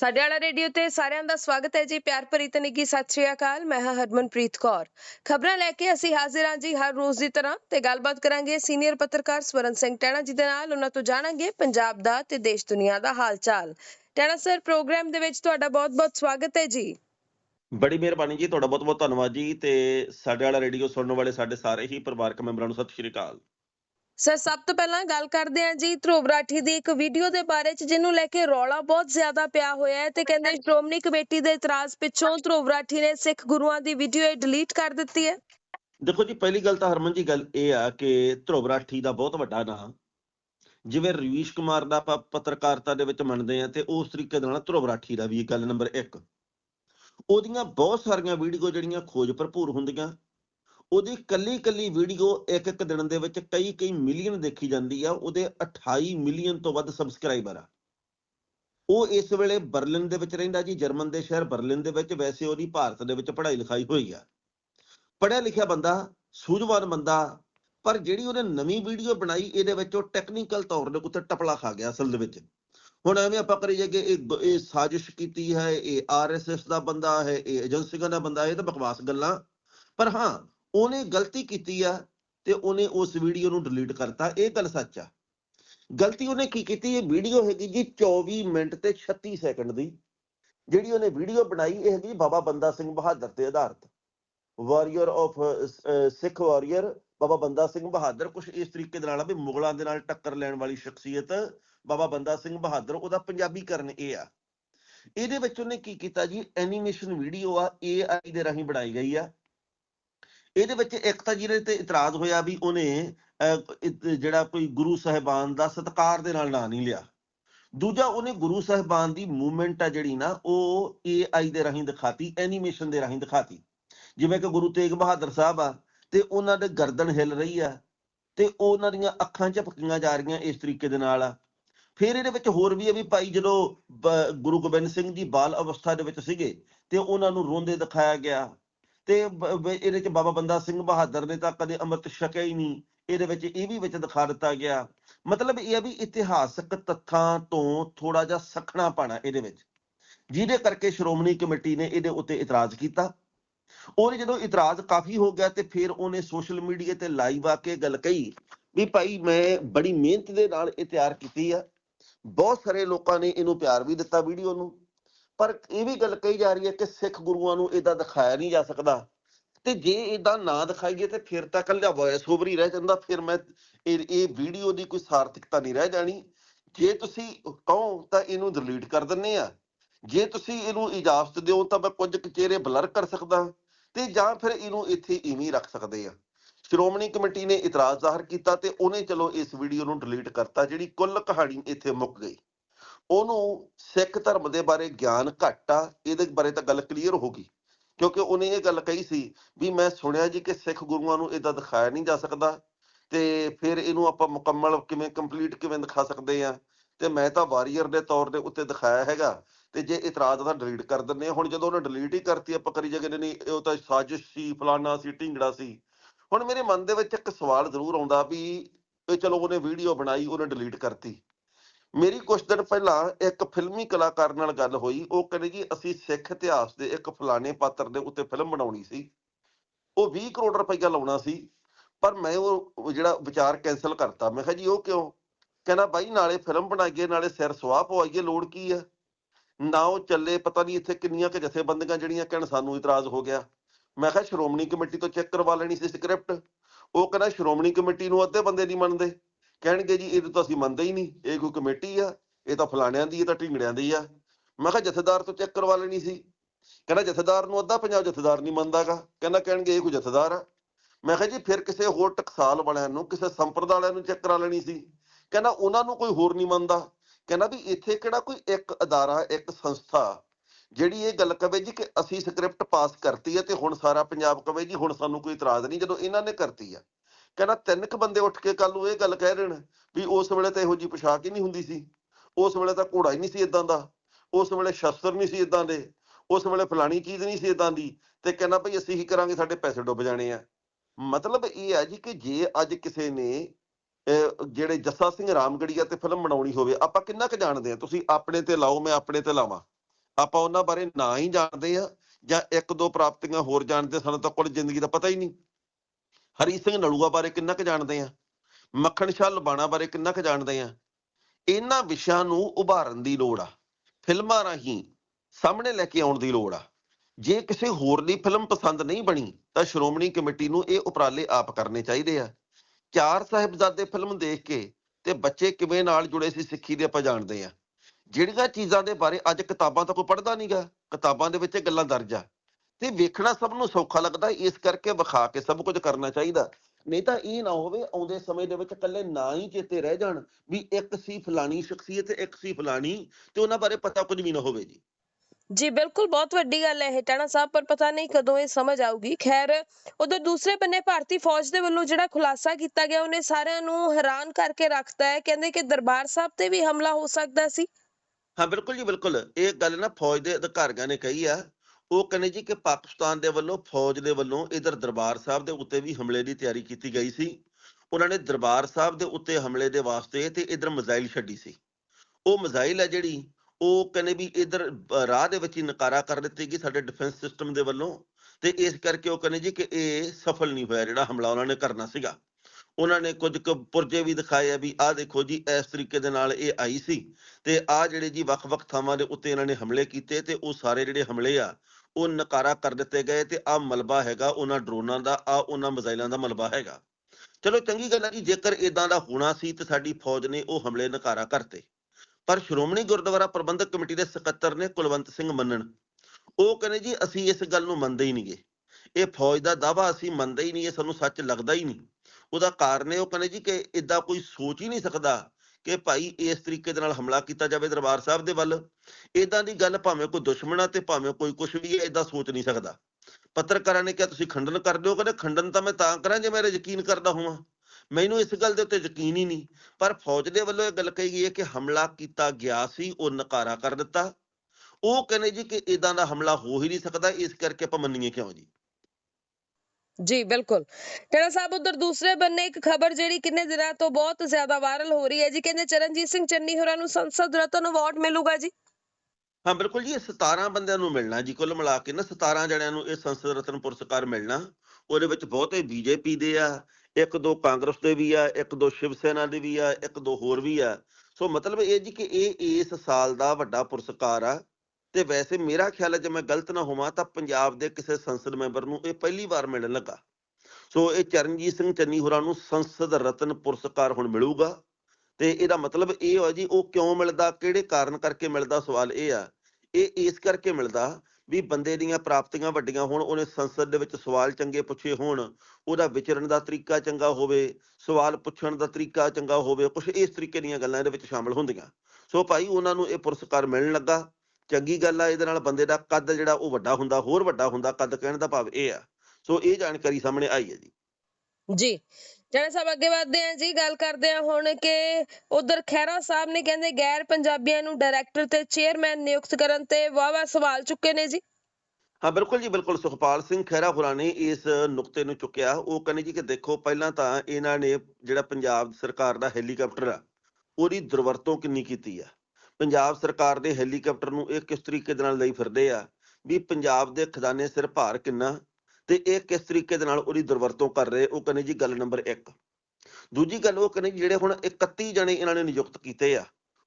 ਸਾਡੇ ਵਾਲਾ ਰੇਡੀਓ ਤੇ ਸਾਰਿਆਂ ਦਾ ਸਵਾਗਤ ਹੈ ਜੀ। ਪਿਆਰ ਭਰੀ ਤੇ ਸਤਿ ਸ਼੍ਰੀ ਅਕਾਲ। ਮੈਂ ਹਾਂ ਹਰਮਨਪ੍ਰੀਤ ਕੌਰ। ਖਬਰਾਂ ਲੈ ਕੇ ਅਸੀਂ ਹਾਜ਼ਰ ਹਾਂ ਜੀ ਹਰ ਰੋਜ਼ ਦੀ ਤਰ੍ਹਾਂ ਤੇ ਗੱਲਬਾਤ ਕਰਾਂਗੇ ਸੀਨੀਅਰ ਪੱਤਰਕਾਰ ਸਵਰਨ ਸਿੰਘ ਟੈਣਾ ਜੀ ਦੇ ਨਾਲ। ਉਹਨਾਂ ਤੋਂ ਜਾਣਾਂਗੇ ਪੰਜਾਬ ਦਾ ਤੇ ਦੇਸ਼ ਦੁਨੀਆ ਦਾ ਹਾਲ ਚਾਲ ਟੈਣਾ ਸਰ, ਪ੍ਰੋਗਰਾਮ ਦੇ ਵਿੱਚ ਤੁਹਾਡਾ ਬਹੁਤ-ਬਹੁਤ ਸਵਾਗਤ ਹੈ ਜੀ। ਬੜੀ ਮਿਹਰਬਾਨੀ ਜੀ। ਤੁਹਾਡਾ ਬਹੁਤ ਬਹੁਤ ਧੰਨਵਾਦ ਜੀ ਤੇ ਸਾਡੇ ਵਾਲਾ ਰੇਡੀਓ ਸੁਣਨ ਵਾਲੇ ਸਾਡੇ ਸਾਰੇ ਹੀ ਪਰਿਵਾਰਕ ਮੈਂਬਰਾਂ ਨੂੰ ਸਤਿ ਸ਼੍ਰੀ ਅਕਾਲ। ਸਰ, ਸਭ ਤੋਂ ਪਹਿਲਾਂ ਗੱਲ ਕਰਦੇ ਹਾਂ ਜੀ ਧਰੁਵ ਰਾਠੀ ਦੀ ਇੱਕ ਵੀਡੀਓ ਦੇ ਬਾਰੇ ਚ, ਜਿਹਨੂੰ ਲੈ ਕੇ ਰੌਲਾ ਬਹੁਤ ਜ਼ਿਆਦਾ ਪਿਆ ਹੋਇਆ ਹੈ ਤੇ ਕਹਿੰਦੇ ਸ਼੍ਰੋਮਣੀ ਕਮੇਟੀ ਦੇ ਇਤਰਾਜ਼ ਪਿੱਛੋਂ ਧਰੁਵ ਰਾਠੀ ਨੇ ਸਿੱਖ ਗੁਰੂਆਂ ਦੀ ਵੀਡੀਓ ਇਹ ਡਿਲੀਟ ਕਰ ਦਿੱਤੀ ਹੈ। ਦੇਖੋ ਜੀ, ਪਹਿਲੀ ਗੱਲ ਤਾਂ ਹਰਮਨ ਜੀ, ਗੱਲ ਇਹ ਆ ਕਿ ਧਰੁਵ ਰਾਠੀ ਦਾ ਬਹੁਤ ਵੱਡਾ ਨਾਂ, ਜਿਵੇਂ ਰਵੀਸ਼ ਕੁਮਾਰ ਦਾ ਆਪਾਂ ਪੱਤਰਕਾਰਤਾ ਦੇ ਵਿੱਚ ਮੰਨਦੇ ਆ ਤੇ ਉਸ ਤਰੀਕੇ ਦੇ ਨਾਲ ਧਰੁਵ ਰਾਠੀ ਦਾ ਵੀ ਗੱਲ ਨੰਬਰ 1 ਉਹਦੀਆਂ ਬਹੁਤ ਸਾਰੀਆਂ ਵੀਡੀਓ ਜਿਹੜੀਆਂ ਖੋਜ ਭਰਪੂਰ ਹੁੰਦੀਆਂ ਉਹਦੀ ਕੱਲੀ ਕੱਲੀ ਵੀਡੀਓ ਇੱਕ ਇੱਕ ਦਿਨ ਦੇ ਵਿੱਚ ਕਈ ਕਈ ਮਿਲੀਅਨ ਦੇਖੀ ਜਾਂਦੀ ਆ, ਉਹਦੇ 28 ਮਿਲੀਅਨ ਤੋਂ ਵੱਧ ਸਬਸਕ੍ਰਾਈਬਰ ਆ। ਉਹ ਇਸ ਵੇਲੇ ਬਰਲਿਨ ਦੇ ਵਿੱਚ ਰਹਿੰਦਾ ਜੀ, ਜਰਮਨ ਦੇ ਸ਼ਹਿਰ ਬਰਲਿਨ ਦੇ ਵਿੱਚ, ਵੈਸੇ ਉਹਦੀ ਭਾਰਤ ਦੇ ਵਿੱਚ ਪੜ੍ਹਾਈ ਲਿਖਾਈ ਹੋਈ ਆ। ਪੜ੍ਹਿਆ ਲਿਖਿਆ ਬੰਦਾ, ਸੂਝਵਾਨ ਬੰਦਾ, ਪਰ ਜਿਹੜੀ ਉਹਨੇ ਨਵੀਂ ਵੀਡੀਓ ਬਣਾਈ, ਇਹਦੇ ਵਿੱਚ ਉਹ ਟੈਕਨੀਕਲ ਤੌਰ ਦੇ ਉੱਤੇ ਟਪਲਾ ਖਾ ਗਿਆ ਅਸਲ ਦੇ ਵਿੱਚ। ਹੁਣ ਐਵੇਂ ਆਪਾਂ ਕਰੀਏ ਕਿ ਇਹ ਇਹ ਸਾਜ਼ਿਸ਼ ਕੀਤੀ ਹੈ, ਇਹ ਆਰਐਸਐਸ ਦਾ ਬੰਦਾ ਹੈ, ਇਹ ਏਜੰਸੀਆਂ ਦਾ ਬੰਦਾ ਹੈ ਇਹ ਤਾਂ ਬਕਵਾਸ ਗੱਲਾਂ। ਪਰ ਹਾਂ ਉਹਨੇ ਗਲਤੀ ਕੀਤੀ ਆ ਤੇ ਉਹਨੇ ਉਸ ਵੀਡੀਓ ਨੂੰ ਡਿਲੀਟ ਕਰਤਾ, ਇਹ ਗੱਲ ਸੱਚ ਆ। ਗਲਤੀ ਉਹਨੇ ਕੀ ਕੀਤੀ? ਇਹ ਵੀਡੀਓ ਹੈਗੀ ਜੀ 24 ਮਿੰਟ ਤੇ 36 ਸੈਕਿੰਡ ਦੀ। ਜਿਹੜੀ ਉਹਨੇ ਵੀਡੀਓ ਬਣਾਈ, ਇਹ ਹੈਗੀ ਬਾਬਾ ਬੰਦਾ ਸਿੰਘ ਬਹਾਦਰ ਤੇ। ਆਧਾਰਿਤ warrior of Sikh warrior Baba Banda Singh Bahadur ਕੁਝ ਇਸ ਤਰੀਕੇ ਦੇ ਨਾਲ ਆ ਵੀ ਮੁਗਲਾਂ ਦੇ ਨਾਲ ਟੱਕਰ ਲੈਣ ਵਾਲੀ ਸ਼ਖਸੀਅਤ ਬਾਬਾ ਬੰਦਾ ਸਿੰਘ ਬਹਾਦਰ, ਉਹਦਾ ਪੰਜਾਬੀ ਕਰਨ ਇਹ ਆ। ਇਹਦੇ ਵਿੱਚ ਉਹਨੇ ਕੀ ਕੀਤਾ ਜੀ? ਐਨੀਮੇਸ਼ਨ ਵੀਡੀਓ ਆ AI ਦੇ ਰਾਹੀਂ ਬਣਾਈ ਗਈ ਆ। ਇਹਦੇ ਵਿੱਚ ਇੱਕ ਤਾਂ ਜਿਹਦੇ ਤੇ ਇਤਰਾਜ਼ ਹੋਇਆ ਵੀ ਉਹਨੇ ਜਿਹੜਾ ਕੋਈ ਗੁਰੂ ਸਾਹਿਬਾਨ ਦਾ ਸਤਕਾਰ ਦੇ ਨਾਲ ਨਾਂ ਨਹੀਂ ਲਿਆ। ਦੂਜਾ ਉਹਨੇ ਗੁਰੂ ਸਾਹਿਬਾਨ ਦੀ ਮੂਵਮੈਂਟ ਆ ਜਿਹੜੀ ਨਾ, ਉਹ AI ਦੇ ਰਾਹੀਂ ਦਿਖਾਤੀ, ਐਨੀਮੇਸ਼ਨ ਦੇ ਰਾਹੀਂ ਦਿਖਾਤੀ। ਜਿਵੇਂ ਕਿ ਗੁਰੂ ਤੇਗ ਬਹਾਦਰ ਸਾਹਿਬ ਆ, ਤੇ ਉਹਨਾਂ ਦੇ ਗਰਦਨ ਹਿੱਲ ਰਹੀ ਆ, ਤੇ ਉਹਨਾਂ ਦੀਆਂ ਅੱਖਾਂ ਝਪਕੀਆਂ ਜਾ ਰਹੀਆਂ ਇਸ ਤਰੀਕੇ ਦੇ ਨਾਲ ਆ। ਫਿਰ ਇਹਦੇ ਵਿੱਚ ਹੋਰ ਵੀ ਆ ਵੀ ਭਾਈ ਜਦੋਂ ਗੁਰੂ ਗੋਬਿੰਦ ਸਿੰਘ ਜੀ ਬਾਲ ਅਵਸਥਾ ਦੇ ਵਿੱਚ ਸੀਗੇ, ਤੇ ਉਹਨਾਂ ਨੂੰ ਰੋਂਦੇ ਦਿਖਾਇਆ ਗਿਆ। ਤੇ ਇਹਦੇ ਚ ਬਾਬਾ ਬੰਦਾ ਸਿੰਘ ਬਹਾਦਰ ਨੇ ਤਾਂ ਕਦੇ ਅੰਮ੍ਰਿਤ ਛਕਿਆ ਹੀ ਨਹੀਂ। ਇਹਦੇ ਵਿੱਚ ਇਹ ਵੀ ਵਿੱਚ ਦਿਖਾ ਦਿੱਤਾ ਗਿਆ। ਮਤਲਬ ਇਹ ਆ ਵੀ ਇਤਿਹਾਸਕ ਤੱਥਾਂ ਤੋਂ ਥੋੜਾ ਜਿਹਾ ਸਖਣਾ ਪਾਣਾ ਇਹਦੇ ਵਿੱਚ। ਜਿਹਦੇ ਕਰਕੇ ਸ਼੍ਰੋਮਣੀ ਕਮੇਟੀ ਨੇ ਇਹਦੇ ਉੱਤੇ ਇਤਰਾਜ਼ ਕੀਤਾ। ਉਹਨੇ ਜਦੋਂ ਇਤਰਾਜ਼ ਕਾਫੀ ਹੋ ਗਿਆ ਤੇ ਫਿਰ ਉਹਨੇ ਸੋਸ਼ਲ ਮੀਡੀਆ ਤੇ ਲਾਈਵ ਆ ਕੇ ਗੱਲ ਕਹੀ ਵੀ ਭਾਈ ਮੈਂ ਬੜੀ ਮਿਹਨਤ ਦੇ ਨਾਲ ਇਹ ਤਿਆਰ ਕੀਤੀ ਆ। ਬਹੁਤ ਸਾਰੇ ਲੋਕਾਂ ਨੇ ਇਹਨੂੰ ਪਿਆਰ ਵੀ ਦਿੱਤਾ ਵੀਡੀਓ ਨੂੰ। ਪਰ ਇਹ ਵੀ ਗੱਲ ਕਹੀ ਜਾ ਰਹੀ ਹੈ ਕਿ ਸਿੱਖ ਗੁਰੂਆਂ ਨੂੰ ਇਦਾਂ ਦਿਖਾਇਆ ਨਹੀਂ ਜਾ ਸਕਦਾ। ਤੇ ਜੇ ਇਦਾਂ ਨਾ ਦਿਖਾਈਏ ਤੇ ਫਿਰ ਤਾਂ ਕੱਲਾ ਵੌਇਸ ਓਵਰ ਹੀ ਰਹਿ ਜਾਂਦਾ, ਫਿਰ ਮੈਂ ਇਹ ਇਹ ਵੀਡੀਓ ਦੀ ਕੋਈ ਸਾਰਥਿਕਤਾ ਨਹੀਂ ਰਹਿ ਜਾਣੀ। ਜੇ ਤੁਸੀਂ ਕਹੋ ਤਾਂ ਇਹਨੂੰ ਡਿਲੀਟ ਕਰ ਦਿੰਨੇ ਆ। ਜੇ ਤੁਸੀਂ ਇਹਨੂੰ ਇਜਾਜ਼ਤ ਦਿਓ ਤਾਂ ਮੈਂ ਕੁਝ ਕੁ ਚਿਹਰੇ ਬਲਰ ਕਰ ਸਕਦਾ ਤੇ ਜਾਂ ਫਿਰ ਇਹਨੂੰ ਇੱਥੇ ਇਵੇਂ ਰੱਖ ਸਕਦੇ ਆ। ਸ਼੍ਰੋਮਣੀ ਕਮੇਟੀ ਨੇ ਇਤਰਾਜ਼ ਜ਼ਾਹਰ ਕੀਤਾ ਤੇ ਉਹਨੇ ਚਲੋ ਇਸ ਵੀਡੀਓ ਨੂੰ ਡਿਲੀਟ ਕਰਤਾ, ਜਿਹੜੀ ਕੁੱਲ ਕਹਾਣੀ ਇੱਥੇ ਮੁੱਕ ਗਈ। ਉਹਨੂੰ ਸਿੱਖ ਧਰਮ ਦੇ ਬਾਰੇ ਗਿਆਨ ਘੱਟ ਆ, ਇਹਦੇ ਬਾਰੇ ਤਾਂ ਗੱਲ ਕਲੀਅਰ ਹੋ ਗਈ। ਕਿਉਂਕਿ ਉਹਨੇ ਇਹ ਗੱਲ ਕਹੀ ਸੀ ਵੀ ਮੈਂ ਸੁਣਿਆ ਜੀ ਕਿ ਸਿੱਖ ਗੁਰੂਆਂ ਨੂੰ ਇਦਾਂ ਦਿਖਾਇਆ ਨਹੀਂ ਜਾ ਸਕਦਾ ਤੇ ਫਿਰ ਇਹਨੂੰ ਆਪਾਂ ਮੁਕੰਮਲ ਕਿਵੇਂ ਕੰਪਲੀਟ ਕਿਵੇਂ ਦਿਖਾ ਸਕਦੇ ਆ ਤੇ ਮੈਂ ਤਾਂ ਵਾਰੀਅਰ ਦੇ ਤੌਰ ਦੇ ਉੱਤੇ ਦਿਖਾਇਆ ਹੈਗਾ। ਤੇ ਜੇ ਇਤਰਾਜ਼ ਦਾ ਡਿਲੀਟ ਕਰ ਦਿੰਦੇ ਆ ਹੁਣ ਜਦੋਂ ਉਹਨੇ ਡਿਲੀਟ ਹੀ ਕਰਤੀ, ਆਪਾਂ ਕਰੀ ਜਗੇ ਨਹੀਂ, ਇਹ ਉਹ ਤਾਂ ਸਾਜ਼ਿਸ਼ ਸੀ, ਫਲਾਨਾ ਸੀ, ਢਿੰਗੜਾ ਸੀ। ਹੁਣ ਮੇਰੇ ਮਨ ਦੇ ਵਿੱਚ ਇੱਕ ਸਵਾਲ ਜ਼ਰੂਰ ਆਉਂਦਾ ਵੀ ਇਹ ਚਲੋ ਉਹਨੇ ਵੀਡੀਓ ਬਣਾਈ, ਉਹਨੇ ਡਿਲੀਟ ਕਰਤੀ। ਮੇਰੀ ਕੁਝ ਦਿਨ ਪਹਿਲਾਂ ਇੱਕ ਫਿਲਮੀ ਕਲਾਕਾਰ ਨਾਲ ਗੱਲ ਹੋਈ, ਉਹ ਕਹਿੰਦੇ ਜੀ, ਅਸੀਂ ਸਿੱਖ ਇਤਿਹਾਸ ਦੇ ਇੱਕ ਫਲਾਣੇ ਪਾਤਰ ਦੇ ਉੱਤੇ ਫਿਲਮ ਬਣਾਉਣੀ ਸੀ। ਉਹ 20 ਕਰੋੜ ਰੁਪਈਆ ਲਾਉਣਾ ਸੀ, ਪਰ ਮੈਂ ਉਹ ਜਿਹੜਾ ਵਿਚਾਰ ਕੈਨਸਲ ਕਰਤਾ। ਮੈਂ ਕਿਹਾ ਜੀ, ਉਹ ਕਿਉਂ? ਕਹਿੰਦਾ, ਬਾਈ, ਨਾਲੇ ਫਿਲਮ ਬਣਾਈਏ, ਨਾਲੇ ਸਿਰ ਸੁਆਹ ਪਵਾਈਏ, ਲੋੜ ਕੀ ਆ? ਨਾ ਉਹ ਚੱਲੇ, ਪਤਾ ਨਹੀਂ ਇੱਥੇ ਕਿੰਨੀਆਂ ਕਿ ਜਥੇਬੰਦੀਆਂ ਜਿਹੜੀਆਂ ਕਹਿਣ, ਸਾਨੂੰ ਇਤਰਾਜ਼ ਹੋ ਗਿਆ। ਮੈਂ ਕਿਹਾ, ਸ਼੍ਰੋਮਣੀ ਕਮੇਟੀ ਤੋਂ ਚੈੱਕ ਕਰਵਾ ਲੈਣੀ ਸੀ ਸਕ੍ਰਿਪਟ। ਉਹ ਕਹਿੰਦਾ, ਸ਼੍ਰੋਮਣੀ ਕਮੇਟੀ ਨੂੰ ਅੱਧੇ ਬੰਦੇ ਨਹੀਂ ਮੰਨਦੇ। ਕਹਿਣਗੇ ਜੀ, ਇਹ ਤਾਂ ਅਸੀਂ ਮੰਨਦੇ ਹੀ ਨਹੀਂ, ਇਹ ਕੋਈ ਕਮੇਟੀ ਆ, ਇਹ ਤਾਂ ਫਲਾਣਿਆਂ ਦੀ, ਇਹ ਤਾਂ ਢਿੰਗੜਿਆਂ ਦੀ ਆ। ਮੈਂ ਕਿਹਾ ਜਥੇਦਾਰ ਤੋਂ ਚੈੱਕ ਕਰਵਾ ਲੈਣੀ ਸੀ। ਕਹਿੰਦਾ ਜਥੇਦਾਰ ਨੂੰ ਅੱਧਾ ਪੰਜਾਬ ਜਥੇਦਾਰ ਨਹੀਂ ਮੰਨਦਾਗਾ। ਕਹਿੰਦਾ ਕਹਿਣਗੇ ਇਹ ਕੋਈ ਜਥੇਦਾਰ ਆ। ਮੈਂ ਕਿਹਾ ਜੀ, ਫਿਰ ਕਿਸੇ ਹੋਰ ਟਕਸਾਲ ਵਾਲਿਆਂ ਨੂੰ, ਕਿਸੇ ਸੰਪਰਦਾ ਵਾਲਿਆਂ ਨੂੰ ਚੈੱਕ ਕਰਾ ਲੈਣੀ ਸੀ। ਕਹਿੰਦਾ ਉਹਨਾਂ ਨੂੰ ਕੋਈ ਹੋਰ ਨਹੀਂ ਮੰਨਦਾ। ਕਹਿੰਦਾ ਵੀ ਇੱਥੇ ਕਿਹੜਾ ਕੋਈ ਇੱਕ ਅਦਾਰਾ, ਇੱਕ ਸੰਸਥਾ ਜਿਹੜੀ ਇਹ ਗੱਲ ਕਵੇ ਜੀ ਕਿ ਅਸੀਂ ਸਕ੍ਰਿਪਟ ਪਾਸ ਕਰਤੀ ਹੈ ਤੇ ਹੁਣ ਸਾਰਾ ਪੰਜਾਬ ਕਵੇ ਜੀ, ਹੁਣ ਸਾਨੂੰ ਕੋਈ ਇਤਰਾਜ਼ ਨਹੀਂ, ਜਦੋਂ ਇਹਨਾਂ ਨੇ ਕਰਤੀ ਆ। ਕਹਿੰਦਾ ਤਿੰਨ ਕੁ ਬੰਦੇ ਉੱਠ ਕੇ ਕੱਲ ਨੂੰ ਇਹ ਗੱਲ ਕਹਿ ਰਹੇ ਨੇ ਵੀ ਉਸ ਵੇਲੇ ਤਾਂ ਇਹੋ ਜੀ ਪੋਸ਼ਾਕ ਹੀ ਨਹੀਂ ਹੁੰਦੀ ਸੀ। ਉਸ ਵੇਲੇ ਤਾਂ ਘੋੜਾ ਹੀ ਨਹੀਂ ਸੀ ਇਦਾਂ ਦਾ। ਉਸ ਵੇਲੇ ਸ਼ਸਤਰ ਨਹੀਂ ਸੀ ਇਦਾਂ ਦੇ। ਉਸ ਵੇਲੇ ਫਲਾਣੀ ਚੀਜ਼ ਨਹੀਂ ਸੀ ਇਦਾਂ ਦੀ। ਤੇ ਕਹਿੰਦਾ ਭਈ ਅਸੀਂ ਹੀ ਕਰਾਂਗੇ ਸਾਡੇ ਪੈਸੇ ਡੁੱਬ ਜਾਣੇ ਆ। ਮਤਲਬ ਇਹ ਹੈ ਜੀ ਕਿ ਜੇ ਅੱਜ ਕਿਸੇ ਨੇ ਅਹ, ਜਿਹੜੇ ਜੱਸਾ ਸਿੰਘ ਰਾਮਗੜੀਆ ਤੇ ਫਿਲਮ ਬਣਾਉਣੀ ਹੋਵੇ ਆਪਾਂ ਕਿੰਨਾ ਕੁ ਜਾਣਦੇ ਆ? ਤੁਸੀਂ ਆਪਣੇ ਤੇ ਲਾਓ ਮੈਂ ਆਪਣੇ ਤੇ ਲਾਵਾਂ। ਆਪਾਂ ਉਹਨਾਂ ਬਾਰੇ ਨਾ ਹੀ ਜਾਣਦੇ ਆ ਜਾਂ ਇੱਕ ਦੋ ਪ੍ਰਾਪਤੀਆਂ ਹੋਰ ਜਾਣਦੇ ਸਾਨੂੰ ਤਾਂ ਕੋਲ ਜ਼ਿੰਦਗੀ ਦਾ ਪਤਾ ਹੀ ਨਹੀਂ। ਹਰੀ ਸਿੰਘ ਨਲੂਆ ਬਾਰੇ ਕਿੰਨਾ ਕੁ ਜਾਣਦੇ ਆ? ਮੱਖਣ ਸ਼ਾਹ ਲਬਾਣਾ ਬਾਰੇ ਕਿੰਨਾ ਕੁ ਜਾਣਦੇ ਆ? ਇਹਨਾਂ ਵਿਸ਼ਿਆਂ ਨੂੰ ਉਭਾਰਨ ਦੀ ਲੋੜ ਆ, ਫਿਲਮਾਂ ਰਾਹੀਂ ਸਾਹਮਣੇ ਲੈ ਕੇ ਆਉਣ ਦੀ ਲੋੜ ਆ। ਜੇ ਕਿਸੇ ਹੋਰ ਦੀ ਫਿਲਮ ਪਸੰਦ ਨਹੀਂ ਬਣੀ, ਤਾਂ ਸ਼੍ਰੋਮਣੀ ਕਮੇਟੀ ਨੂੰ ਇਹ ਉਪਰਾਲੇ ਆਪ ਕਰਨੇ ਚਾਹੀਦੇ ਆ। ਚਾਰ ਸਾਹਿਬਜ਼ਾਦੇ ਫਿਲਮ ਦੇਖ ਕੇ ਤੇ ਬੱਚੇ ਕਿਵੇਂ ਨਾਲ ਜੁੜੇ ਸੀ ਸਿੱਖੀ ਦੇ ਆਪਾਂ ਜਾਣਦੇ ਆ। ਜਿਹੜੀਆਂ ਚੀਜ਼ਾਂ ਦੇ ਬਾਰੇ ਅੱਜ ਕਿਤਾਬਾਂ ਤਾਂ ਕੋਈ ਪੜ੍ਹਦਾ ਨਹੀਂਗਾ ਕਿਤਾਬਾਂ ਦੇ ਵਿੱਚ ਇਹ ਗੱਲਾਂ ਦਰਜ ਆ। ਤੇ ਵੇਖਣਾ ਸਭ ਨੂੰ ਸੌਖਾ ਲੱਗਦਾ ਇਸ ਕਰਕੇ ਵਿਖਾ ਕੇ ਸਭ ਕੁਝ ਕਰਨਾ ਚਾਹੀਦਾ। ਨਹੀਂ ਤਾਂ ਇਹ ਨਾ ਹੋਵੇ ਆਉਂਦੇ ਸਮੇਂ ਦੇ ਵਿੱਚ ਇਕੱਲੇ ਨਾਂ ਹੀ ਚੇਤੇ ਰਹਿ ਜਾਣ ਵੀ ਇੱਕ ਸੀ ਫਲਾਣੀ ਸ਼ਖਸੀਅਤ ਇੱਕ ਸੀ ਫਲਾਣੀ ਤੇ ਉਹਨਾਂ ਬਾਰੇ ਪਤਾ ਕੁਝ ਵੀ ਨਾ ਹੋਵੇ ਜੀ। ਜੀ ਬਿਲਕੁਲ ਬਹੁਤ ਵੱਡੀ ਗੱਲ ਹੈ ਇਹ ਟਾਣਾ ਸਾਹਿਬ ਪਰ ਪਤਾ ਨਹੀਂ ਕਦੋਂ ਇਹ ਸਮਝ ਆਊਗੀ। ਖੈਰ ਉਧਰ ਦੂਸਰੇ ਬੰਨੇ ਭਾਰਤੀ ਫੌਜ ਦੇ ਵੱਲੋਂ ਜਿਹੜਾ ਖੁਲਾਸਾ ਕੀਤਾ ਗਿਆ ਉਹਨੇ ਸਾਰਿਆਂ ਨੂੰ ਹੈਰਾਨ ਕਰਕੇ ਰੱਖਤਾ ਹੈ। ਕਹਿੰਦੇ ਕਿ ਦਰਬਾਰ ਸਾਹਿਬ ਤੇ ਵੀ ਹਮਲਾ ਹੋ ਸਕਦਾ ਸੀ। ਹਾਂ ਬਿਲਕੁਲ ਜੀ ਬਿਲਕੁਲ। ਇਹ ਗੱਲ ਨਾ ਫੌਜ ਦੇ ਅਧਿਕਾਰੀਆਂ ਨੇ ਕਹੀ ਆ। ਉਹ ਕਹਿੰਦੇ ਜੀ ਕਿ ਪਾਕਿਸਤਾਨ ਦੇ ਵੱਲੋਂ, ਫੌਜ ਦੇ ਵੱਲੋਂ ਇਧਰ ਦਰਬਾਰ ਸਾਹਿਬ ਦੇ ਉੱਤੇ ਵੀ ਹਮਲੇ ਦੀ ਤਿਆਰੀ ਕੀਤੀ ਗਈ ਸੀ। ਉਹਨਾਂ ਨੇ ਦਰਬਾਰ ਸਾਹਿਬ ਦੇ ਉੱਤੇ ਹਮਲੇ ਦੇ ਵਾਸਤੇ ਤੇ ਇਧਰ ਮਿਜ਼ਾਈਲ ਛੱਡੀ ਸੀ। ਉਹ ਮਿਜ਼ਾਈਲ ਹੈ ਜਿਹੜੀ, ਉਹ ਕਹਿੰਦੇ ਵੀ ਇਧਰ ਰਾਹ ਦੇ ਵਿੱਚ ਹੀ ਨਕਾਰਾ ਕਰ ਦਿੱਤੀ ਗਈ ਸਾਡੇ ਡਿਫੈਂਸ ਸਿਸਟਮ ਦੇ ਵੱਲੋਂ। ਤੇ ਇਸ ਕਰਕੇ ਉਹ ਕਹਿੰਦੇ ਜੀ ਕਿ ਇਹ ਸਫਲ ਨਹੀਂ ਹੋਇਆ ਜਿਹੜਾ ਹਮਲਾ ਉਹਨਾਂ ਨੇ ਕਰਨਾ ਸੀਗਾ। ਉਹਨਾਂ ਨੇ ਕੁਝ ਕੁ ਪੁਰਜੇ ਵੀ ਦਿਖਾਏ ਆ ਵੀ ਆਹ ਦੇਖੋ ਜੀ, ਇਸ ਤਰੀਕੇ ਦੇ ਨਾਲ ਇਹ ਆਈ ਸੀ। ਤੇ ਆ ਜਿਹੜੇ ਜੀ ਵੱਖ-ਵੱਖ ਥਾਵਾਂ ਦੇ ਉੱਤੇ ਇਹਨਾਂ ਨੇ ਹਮਲੇ ਕੀਤੇ ਤੇ ਉਹ ਸਾਰੇ ਜਿਹੜੇ ਹਮਲੇ ਆ ਉਹ ਨਕਾਰਾ ਕਰ ਦਿੱਤੇ ਗਏ ਤੇ ਆ ਮਲਬਾ ਹੈਗਾ ਉਹਨਾਂ ਡਰੋਨਾਂ ਦਾ ਆ ਉਹਨਾਂ ਮਿਜ਼ਾਈਲਾਂ ਦਾ ਮਲਬਾ ਹੈਗਾ। ਚਲੋ ਚੰਗੀ ਗੱਲ ਹੈ ਜੀ, ਜੇਕਰ ਇਦਾਂ ਦਾ ਹੋਣਾ ਸੀ ਤੇ ਸਾਡੀ ਫੌਜ ਨੇ ਉਹ ਹਮਲੇ ਨਕਾਰਾ ਕਰਤੇ। ਪਰ ਸ਼੍ਰੋਮਣੀ ਗੁਰਦੁਆਰਾ ਪ੍ਰਬੰਧਕ ਕਮੇਟੀ ਦੇ ਸਕੱਤਰ ਨੇ ਕੁਲਵੰਤ ਸਿੰਘ ਮੰਨਣ। ਉਹ ਕਹਿੰਦੇ ਜੀ, ਅਸੀਂ ਇਸ ਗੱਲ ਨੂੰ ਮੰਨਦੇ ਹੀ ਨਹੀਂਗੇ। ਇਹ ਫੌਜ ਦਾ ਦਾਵਾ ਅਸੀਂ ਮੰਨਦੇ ਹੀ ਨਹੀਂ, ਇਹ ਸਾਨੂੰ ਸੱਚ ਲੱਗਦਾ ਹੀ ਨਹੀਂ। ਉਹਦਾ ਕਾਰਨ ਇਹ, ਉਹ ਕਹਿੰਦੇ ਜੀ ਕਿ ਇਦਾਂ ਕੋਈ ਸੋਚ ਹੀ ਨਹੀਂ ਸਕਦਾ ਕਿ ਭਾਈ ਇਸ ਤਰੀਕੇ ਦੇ ਨਾਲ ਹਮਲਾ ਕੀਤਾ ਜਾਵੇ ਦਰਬਾਰ ਸਾਹਿਬ ਦੇ ਵੱਲ। ਇਦਾਂ ਦੀ ਗੱਲ ਭਾਵੇਂ ਕੋਈ ਦੁਸ਼ਮਣ ਆ ਤੇ ਭਾਵੇਂ ਕੋਈ ਕੁਝ ਵੀ ਹੈ ਇਦਾਂ ਸੋਚ ਨਹੀਂ ਸਕਦਾ। ਪੱਤਰਕਾਰਾਂ ਨੇ ਕਿਹਾ, ਤੁਸੀਂ ਖੰਡਨ ਕਰ ਦਿਓ। ਕਹਿੰਦੇ, ਖੰਡਨ ਤਾਂ ਮੈਂ ਤਾਂ ਕਰਾਂ ਜੇ ਮੈਂ ਯਕੀਨ ਕਰਦਾ ਹੋਵਾਂ। ਮੈਨੂੰ ਇਸ ਗੱਲ ਦੇ ਉੱਤੇ ਯਕੀਨ ਹੀ ਨਹੀਂ। ਪਰ ਫੌਜ ਦੇ ਵੱਲੋਂ ਇਹ ਗੱਲ ਕਹੀ ਗਈ ਹੈ ਕਿ ਹਮਲਾ ਕੀਤਾ ਗਿਆ ਸੀ, ਉਹ ਨਕਾਰਾ ਕਰ ਦਿੱਤਾ। ਉਹ ਕਹਿੰਦੇ ਜੀ ਕਿ ਇਦਾਂ ਦਾ ਹਮਲਾ ਹੋ ਹੀ ਨਹੀਂ ਸਕਦਾ, ਇਸ ਕਰਕੇ ਆਪਾਂ ਮੰਨੀਏ ਕਿਉਂ ਜੀ? ਜੀ, ਬਿਲਕੁਲ। ਟੇੜਾ ਸਾਹਿਬ ਉਧਰ ਦੂਸਰੇ ਬੰਨੇ ਇੱਕ ਖਬਰ ਜਿਹੜੀ ਕਿੰਨੇ ਦਿਨਾਂ ਤੋਂ ਬਹੁਤ ਜ਼ਿਆਦਾ ਵਾਇਰਲ ਹੋ ਰਹੀ ਹੈ ਜੀ, ਕਹਿੰਦੇ ਚਰਨਜੀਤ ਸਿੰਘ ਚੰਨੀ ਹੋਰਾਂ ਨੂੰ ਸੰਸਦ ਰਤਨ ਅਵਾਰਡ ਮਿਲੂਗਾ ਜੀ। ਹਾਂ, ਬਿਲਕੁਲ ਜੀ, ਇਹ 17 ਬੰਦਿਆਂ ਨੂੰ ਮਿਲਣਾ ਜੀ, ਕੁੱਲ ਮਿਲਾ ਕੇ ਨਾ 17 ਜਣਿਆਂ ਨੂੰ ਇਹ ਸੰਸਦ ਰਤਨ ਪੁਰਸਕਾਰ ਮਿਲਣਾ। ਉਹਦੇ ਵਿੱਚ ਬਹੁਤੇ ਬੀਜੇਪੀ ਦੇ ਆ, ਇੱਕ ਦੋ ਕਾਂਗਰਸ ਦੇ ਵੀ ਆ, ਇੱਕ ਦੋ ਸ਼ਿਵ ਸੈਨਾ ਦੇ ਵੀ ਆ, ਇੱਕ ਦੋ ਹੋਰ ਵੀ ਆ। ਸੋ ਮਤਲਬ ਇਹ ਜੀ ਕਿ ਇਹ ਇਸ ਸਾਲ ਦਾ ਵੱਡਾ ਪੁਰਸਕਾਰ ਆ। ਤੇ ਵੈਸੇ ਮੇਰਾ ਖਿਆਲ ਹੈ ਜੇ ਮੈਂ ਗਲਤ ਨਾ ਹੋਵਾਂ ਤਾਂ ਪੰਜਾਬ ਦੇ ਕਿਸੇ ਸੰਸਦ ਮੈਂਬਰ ਨੂੰ ਇਹ ਪਹਿਲੀ ਵਾਰ ਮਿਲਣ ਲੱਗਾ। ਸੋ ਇਹ ਚਰਨਜੀਤ ਸਿੰਘ ਚੰਨੀ ਹੋਰਾਂ ਨੂੰ ਸੰਸਦ ਰਤਨ ਪੁਰਸਕਾਰ ਹੁਣ ਮਿਲੂਗਾ। ਤੇ ਇਹਦਾ ਮਤਲਬ ਇਹ ਹੋਇਆ ਜੀ, ਉਹ ਕਿਉਂ ਮਿਲਦਾ, ਕਿਹੜੇ ਕਾਰਨ ਕਰਕੇ ਮਿਲਦਾ ਸਵਾਲ ਇਹ ਆ। ਇਹ ਇਸ ਕਰਕੇ ਮਿਲਦਾ ਵੀ ਬੰਦੇ ਦੀਆਂ ਪ੍ਰਾਪਤੀਆਂ ਵੱਡੀਆਂ ਹੋਣ, ਉਹਨੇ ਸੰਸਦ ਦੇ ਵਿੱਚ ਸਵਾਲ ਚੰਗੇ ਪੁੱਛੇ ਹੋਣ, ਉਹਦਾ ਵਿਚਰਨ ਦਾ ਤਰੀਕਾ ਚੰਗਾ ਹੋਵੇ, ਸਵਾਲ ਪੁੱਛਣ ਦਾ ਤਰੀਕਾ ਚੰਗਾ ਹੋਵੇ ਕੁਝ ਇਸ ਤਰੀਕੇ ਦੀਆਂ ਗੱਲਾਂ ਇਹਦੇ ਵਿੱਚ ਸ਼ਾਮਲ ਹੁੰਦੀਆਂ। ਸੋ ਭਾਈ ਉਹਨਾਂ ਨੂੰ ਇਹ ਪੁਰਸਕਾਰ ਮਿਲਣ ਲੱਗਾ। ਚੰਗੀ ਗੱਲ ਆ ਇਹਦੇ ਨਾਲ ਬੰਦੇ ਦਾ ਕੱਦ ਜਿਹੜਾ ਉਹ ਵੱਡਾ ਹੁੰਦਾ ਹੋਰ ਵੱਡਾ ਹੁੰਦਾ ਕੱਦ ਕਹਿਣ ਦਾ ਭਾਵ ਇਹ ਆ। ਸੋ ਇਹ ਜਾਣਕਾਰੀ ਸਾਹਮਣੇ ਆਈ ਹੈ ਜੀ। ਜੀ ਟੇੜਾ ਸਾਹਿਬ ਅੱਗੇ ਵਧਦੇ ਹਾਂ ਜੀ ਗੱਲ ਕਰਦੇ ਹਾਂ ਹੁਣ ਕਿ ਉਧਰ ਖਹਿਰਾ ਸਾਹਿਬ ਨੇ ਕਹਿੰਦੇ ਗੈਰ ਪੰਜਾਬੀਆਂ ਨੂੰ ਡਾਇਰੈਕਟਰ ਤੇ ਚੇਅਰਮੈਨ ਨਿਯੁਕਤ ਕਰਨ ਤੇ ਵਾਵਾ ਸਵਾਲ ਚੁੱਕੇ ਨੇ ਜੀ। ਹਾਂ ਬਿਲਕੁਲ ਜੀ ਬਿਲਕੁਲ। ਸੁਖਪਾਲ ਸਿੰਘ ਖਹਿਰਾ ਹੋਰਾਂ ਨੇ ਇਸ ਨੁਕਤੇ ਨੂੰ ਚੁੱਕਿਆ। ਉਹ ਕਹਿੰਦੇ ਜੀ ਕਿ ਦੇਖੋ ਪਹਿਲਾਂ ਤਾਂ ਇਹਨਾਂ ਨੇ ਜਿਹੜਾ ਪੰਜਾਬ ਸਰਕਾਰ ਦਾ ਹੈਲੀਕਾਪਟਰ ਆ ਉਹਦੀ ਦੁਰਵਰਤੋਂ ਕਿੰਨੀ ਕੀਤੀ ਆ। ਪੰਜਾਬ ਸਰਕਾਰ ਦੇ ਹੈਲੀਕਾਪਟਰ ਨੂੰ ਇਹ ਕਿਸ ਤਰੀਕੇ ਦੇ ਨਾਲ ਲਈ ਫਿਰਦੇ ਆ? ਵੀ ਪੰਜਾਬ ਦੇ ਖਜ਼ਾਨੇ ਸਿਰ ਭਾਰ ਕਿੰਨਾ? ਤੇ ਇਹ ਕਿਸ ਤਰੀਕੇ ਦੇ ਨਾਲ ਉਹਦੀ ਦੁਰਵਰਤੋਂ ਕਰ ਰਹੇ? ਉਹ ਕਹਿੰਦੇ ਜੀ ਗੱਲ ਨੰਬਰ 1 ਦੂਜੀ ਗੱਲ ਉਹ ਕਹਿੰਦੇ ਜੀ ਜਿਹੜੇ ਹੁਣ 31 ਜਣੇ ਇਹਨਾਂ ਨੇ ਨਿਯੁਕਤ ਕੀਤੇ ਆ,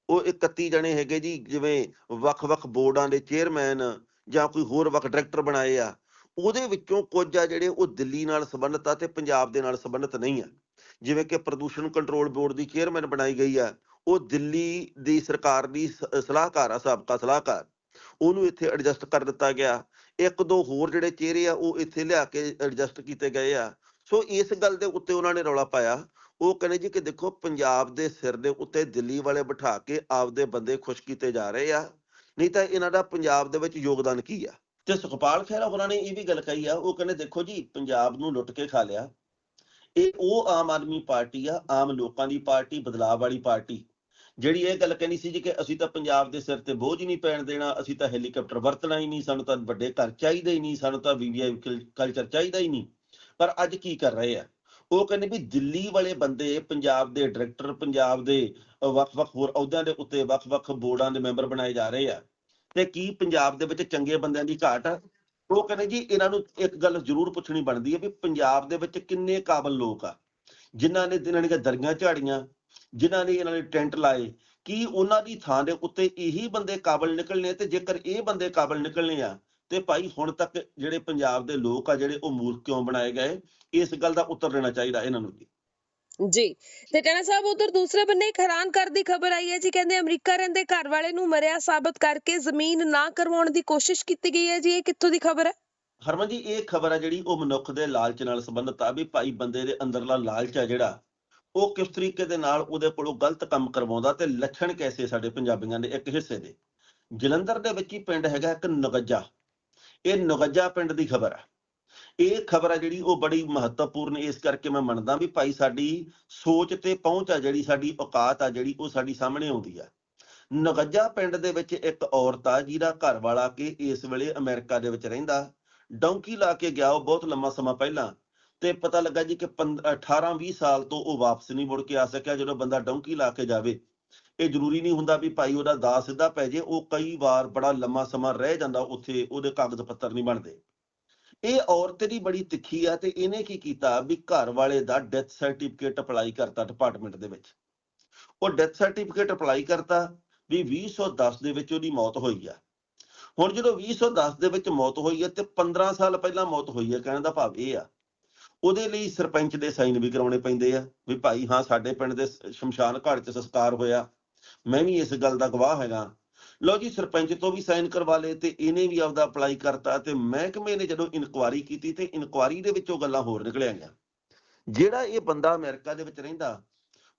ਉਹ 31 ਜਣੇ ਹੈਗੇ ਜੀ, ਜਿਵੇਂ ਵੱਖ-ਵੱਖ ਬੋਰਡਾਂ ਦੇ ਚੇਅਰਮੈਨ ਜਾਂ ਕੋਈ ਹੋਰ ਵੱਖ ਡਾਇਰੈਕਟਰ ਬਣਾਏ ਆ, ਉਹਦੇ ਵਿੱਚੋਂ ਕੁਝ ਆ ਜਿਹੜੇ ਉਹ ਦਿੱਲੀ ਨਾਲ ਸੰਬੰਧਿਤ ਆ ਤੇ ਪੰਜਾਬ ਦੇ ਨਾਲ ਸੰਬੰਧਿਤ ਨਹੀਂ ਆ। ਜਿਵੇਂ ਕਿ ਪ੍ਰਦੂਸ਼ਣ ਕੰਟਰੋਲ ਬੋਰਡ ਦੀ ਚੇਅਰਮੈਨ ਬਣਾਈ ਗਈ ਆ ਉਹ ਦਿੱਲੀ ਦੀ ਸਰਕਾਰ ਦੀ ਸਲਾਹਕਾਰ ਆ, ਸਾਬਕਾ ਸਲਾਹਕਾਰ। ਉਹਨੂੰ ਇੱਥੇ ਐਡਜਸਟ ਕਰ ਦਿੱਤਾ ਗਿਆ। ਇੱਕ ਦੋ ਹੋਰ ਜਿਹੜੇ ਚਿਹਰੇ ਆ, ਉਹ ਇੱਥੇ ਲਿਆ ਕੇ ਐਡਜਸਟ ਕੀਤੇ ਗਏ ਆ। ਸੋ ਇਸ ਗੱਲ ਦੇ ਉੱਤੇ ਉਹਨਾਂ ਨੇ ਰੌਲਾ ਪਾਇਆ। ਉਹ ਕਹਿੰਦੇ ਜੀ ਕਿ ਦੇਖੋ, ਪੰਜਾਬ ਦੇ ਸਿਰ ਦੇ ਉੱਤੇ ਦਿੱਲੀ ਵਾਲੇ ਬਿਠਾ ਕੇ ਆਪਦੇ ਬੰਦੇ ਖੁਸ਼ ਕੀਤੇ ਜਾ ਰਹੇ ਆ। ਨਹੀਂ ਤਾਂ ਇਹਨਾਂ ਦਾ ਪੰਜਾਬ ਦੇ ਵਿੱਚ ਯੋਗਦਾਨ ਕੀ ਆ? ਤੇ ਸੁਖਪਾਲ ਖਹਿਰਾ ਹੋਰਾਂ ਨੇ ਇਹ ਵੀ ਗੱਲ ਕਹੀ ਆ। ਉਹ ਕਹਿੰਦੇ ਦੇਖੋ ਜੀ, ਪੰਜਾਬ ਨੂੰ ਲੁੱਟ ਕੇ ਖਾ ਲਿਆ। ਇਹ ਉਹ ਆਮ ਆਦਮੀ ਪਾਰਟੀ ਆ, ਆਮ ਲੋਕਾਂ ਦੀ ਪਾਰਟੀ ਬਦਲਾਅ ਵਾਲੀ ਪਾਰਟੀ। ਜਿਹੜੀ ਇਹ ਗੱਲ ਕਹਿੰਦੀ ਸੀ ਜੀ ਕਿ ਅਸੀਂ ਤਾਂ ਪੰਜਾਬ ਦੇ ਸਿਰ ਤੇ ਬੋਝ ਹੀ ਨਹੀਂ ਪੈਣ ਦੇਣਾ, ਅਸੀਂ ਤਾਂ ਹੈਲੀਕਾਪਟਰ ਵਰਤਣਾ ਹੀ ਨਹੀਂ, ਸਾਨੂੰ ਤਾਂ ਵੱਡੇ ਘਰ ਚਾਹੀਦੇ ਹੀ ਨਹੀਂ, ਸਾਨੂੰ ਤਾਂ ਵੀਵੀਆਈ ਕਲਚਰ ਚਾਹੀਦਾ ਹੀ ਨਹੀਂ। ਪਰ ਅੱਜ ਕੀ ਕਰ ਰਹੇ ਆ? ਉਹ ਕਹਿੰਦੇ ਵੀ ਦਿੱਲੀ ਵਾਲੇ ਬੰਦੇ, ਪੰਜਾਬ ਦੇ ਡਾਇਰੈਕਟਰ ਪੰਜਾਬ ਦੇ ਵੱਖ-ਵੱਖ ਹੋਰ ਅਹੁਦਿਆਂ ਦੇ ਉੱਤੇ ਵੱਖ-ਵੱਖ ਬੋਰਡਾਂ ਦੇ ਮੈਂਬਰ ਬਣਾਏ ਜਾ ਰਹੇ ਆ। ਤੇ ਕੀ ਪੰਜਾਬ ਦੇ ਵਿੱਚ ਚੰਗੇ ਬੰਦਿਆਂ ਦੀ ਘਾਟ ਆ? ਉਹ ਕਹਿੰਦੇ ਜੀ ਇਹਨਾਂ ਨੂੰ ਇੱਕ ਗੱਲ ਜ਼ਰੂਰ ਪੁੱਛਣੀ ਬਣਦੀ ਹੈ ਵੀ ਪੰਜਾਬ ਦੇ ਵਿੱਚ ਕਿੰਨੇ ਕਾਬਲ ਲੋਕ ਆ? ਜਿਨ੍ਹਾਂ ਨੇ ਇਹਨਾਂ ਨੇ ਦਰੀਆਂ ਝਾੜੀਆਂ ਜਿਨ੍ਹਾਂ ਨੇ ਇਹਨਾਂ ਨੇ ਟੈਂਟ ਲਾਏ ਕੀ ਉਹਨਾਂ ਦੀ ਥਾਂ ਦੇ ਉੱਤੇ ਇਹੀ ਬੰਦੇ ਕਾਬਲ ਨਿਕਲਣੇ ਤੇ ਜੇਕਰ ਇਹ ਬੰਦੇ ਕਾਬਲ ਨਿਕਲਣੇ ਆ ਤੇ ਭਾਈ ਹੁਣ ਤੱਕ ਜਿਹੜੇ ਪੰਜਾਬ ਦੇ ਲੋਕ ਆ ਜਿਹੜੇ ਉਹ ਮੂਰਖ ਕਿਉਂ ਬਣਾਏ ਗਏ? ਇਸ ਗੱਲ ਦਾ ਉੱਤਰ ਦੇਣਾ ਚਾਹੀਦਾ ਇਹਨਾਂ ਨੂੰ ਜੀ। ਜੀ ਤੇ ਟੈਣਾ ਸਾਹਿਬ ਉਧਰ ਦੂਸਰੇ ਬੰਨੇ ਇੱਕ ਹੈਰਾਨ ਕਰਦੀ ਖਬਰ ਆਈ ਹੈ ਜੀ ਕਹਿੰਦੇ ਅਮਰੀਕਾ ਰਹਿੰਦੇ ਘਰ ਵਾਲੇ ਨੂੰ ਮਰਿਆ ਸਾਬਤ ਕਰਕੇ ਜ਼ਮੀਨ ਨਾ ਕਰਵਾਉਣ ਦੀ ਕੋਸ਼ਿਸ਼ ਕੀਤੀ ਗਈ ਹੈ ਜੀ ਇਹ ਕਿੱਥੋਂ ਦੀ ਖਬਰ ਹੈ? ਹਰਮਨ ਜੀ ਇਹ ਖਬਰ ਆ ਜਿਹੜੀ ਉਹ ਮਨੁੱਖ ਦੇ ਲਾਲਚ ਨਾਲ ਸੰਬੰਧਿਤ ਆ ਵੀ ਭਾਈ ਬੰਦੇ ਦੇ ਅੰਦਰਲਾ ਲਾਲਚ ਆ ਜਿਹੜਾ ਉਹ ਕਿਸ ਤਰੀਕੇ ਦੇ ਨਾਲ ਉਹਦੇ ਕੋਲੋਂ ਗਲਤ ਕੰਮ ਕਰਵਾਉਂਦਾ ਤੇ ਲੱਛਣ ਕੈਸੇ ਸਾਡੇ ਪੰਜਾਬੀਆਂ ਦੇ ਇੱਕ ਹਿੱਸੇ ਦੇ। ਜਲੰਧਰ ਦੇ ਵਿੱਚ ਹੀ ਪਿੰਡ ਹੈਗਾ ਇੱਕ ਨਗੱਜਾ। ਇਹ ਨਗੱਜਾ ਪਿੰਡ ਦੀ ਖਬਰ ਆ। ਇਹ ਖਬਰ ਆ ਜਿਹੜੀ ਉਹ ਬੜੀ ਮਹੱਤਵਪੂਰਨ ਇਸ ਕਰਕੇ ਮੈਂ ਮੰਨਦਾ ਵੀ ਭਾਈ ਸਾਡੀ ਸੋਚ ਤੇ ਪਹੁੰਚ ਆ ਜਿਹੜੀ ਸਾਡੀ ਔਕਾਤ ਆ ਜਿਹੜੀ ਉਹ ਸਾਡੀ ਸਾਹਮਣੇ ਆਉਂਦੀ ਆ। ਨਗੱਜਾ ਪਿੰਡ ਦੇ ਵਿੱਚ ਇੱਕ ਔਰਤ ਆ ਜਿਹਦਾ ਘਰ ਵਾਲਾ ਕਿ ਇਸ ਵੇਲੇ ਅਮਰੀਕਾ ਦੇ ਵਿੱਚ ਰਹਿੰਦਾ। ਡੌਂਕੀ ਲਾ ਕੇ ਗਿਆ ਉਹ ਬਹੁਤ ਲੰਮਾ ਸਮਾਂ ਪਹਿਲਾਂ। ਤੇ ਪਤਾ ਲੱਗਾ ਜੀ ਕਿ 18 20 ਸਾਲ ਤੋਂ ਉਹ ਵਾਪਸ ਨਹੀਂ ਮੁੜ ਕੇ ਆ ਸਕਿਆ, ਜਦੋਂ ਬੰਦਾ ਡੌਂਕੀ ਲਾ ਕੇ ਜਾਵੇ। ਇਹ ਜ਼ਰੂਰੀ ਨਹੀਂ ਹੁੰਦਾ ਵੀ ਭਾਈ ਉਹਦਾ ਦਾ ਸਿੱਧਾ ਪੈ ਜੇ, ਉਹ ਕਈ ਵਾਰ ਬੜਾ ਲੰਮਾ ਸਮਾਂ ਰਹਿ ਜਾਂਦਾ, ਉੱਥੇ ਉਹਦੇ ਕਾਗਜ਼ ਪੱਤਰ ਨਹੀਂ ਬਣਦੇ। ਇਹ ਔਰਤ ਦੀ ਬੜੀ ਤਿੱਖੀ ਆ ਤੇ ਇਹਨੇ ਕੀ ਕੀਤਾ ਵੀ ਘਰ ਵਾਲੇ ਦਾ ਡੈਥ ਸਰਟੀਫਿਕੇਟ ਅਪਲਾਈ ਕਰਤਾ ਡਿਪਾਰਟਮੈਂਟ ਦੇ ਵਿੱਚ। ਉਹ ਡੈਥ ਸਰਟੀਫਿਕੇਟ ਅਪਲਾਈ ਕਰਤਾ ਵੀ 2010 ਦੇ ਵਿੱਚ ਉਹਦੀ ਮੌਤ ਹੋਈ ਆ। ਹੁਣ ਜਦੋਂ 2010 ਦੇ ਵਿੱਚ ਮੌਤ ਹੋਈ ਹੈ ਤੇ 15 ਸਾਲ ਪਹਿਲਾਂ ਮੌਤ ਹੋਈ ਹੈ ਕਹਿਣ ਦਾ ਭਾਵ ਇਹ ਆ ਉਹਦੇ ਲਈ ਸਰਪੰਚ ਦੇ ਸਾਈਨ ਵੀ ਕਰਾਉਣੇ ਪੈਂਦੇ ਆ, ਵੀ ਭਾਈ ਹਾਂ, ਸਾਡੇ ਪਿੰਡ ਦੇ ਸ਼ਮਸ਼ਾਨ ਘਾਟ 'ਚ ਸੰਸਕਾਰ ਹੋਇਆ, ਮੈਂ ਵੀ ਇਸ ਗੱਲ ਦਾ ਗਵਾਹ ਹੈਗਾ। ਲਓ ਜੀ, ਸਰਪੰਚ ਤੋਂ ਵੀ ਸਾਈਨ ਕਰਵਾ ਲਏ ਤੇ ਇਹਨੇ ਵੀ ਆਪਦਾ ਅਪਲਾਈ ਕਰਤਾ ਤੇ ਮਹਿਕਮੇ ਨੇ ਜਦੋਂ ਇਨਕੁਆਰੀ ਕੀਤੀ ਤੇ ਇਨਕੁਆਰੀ ਦੇ ਵਿੱਚੋਂ ਗੱਲਾਂ ਹੋਰ ਨਿਕਲਿਆ ਜਿਹੜਾ ਇਹ ਬੰਦਾ ਅਮਰੀਕਾ ਦੇ ਵਿੱਚ ਰਹਿੰਦਾ,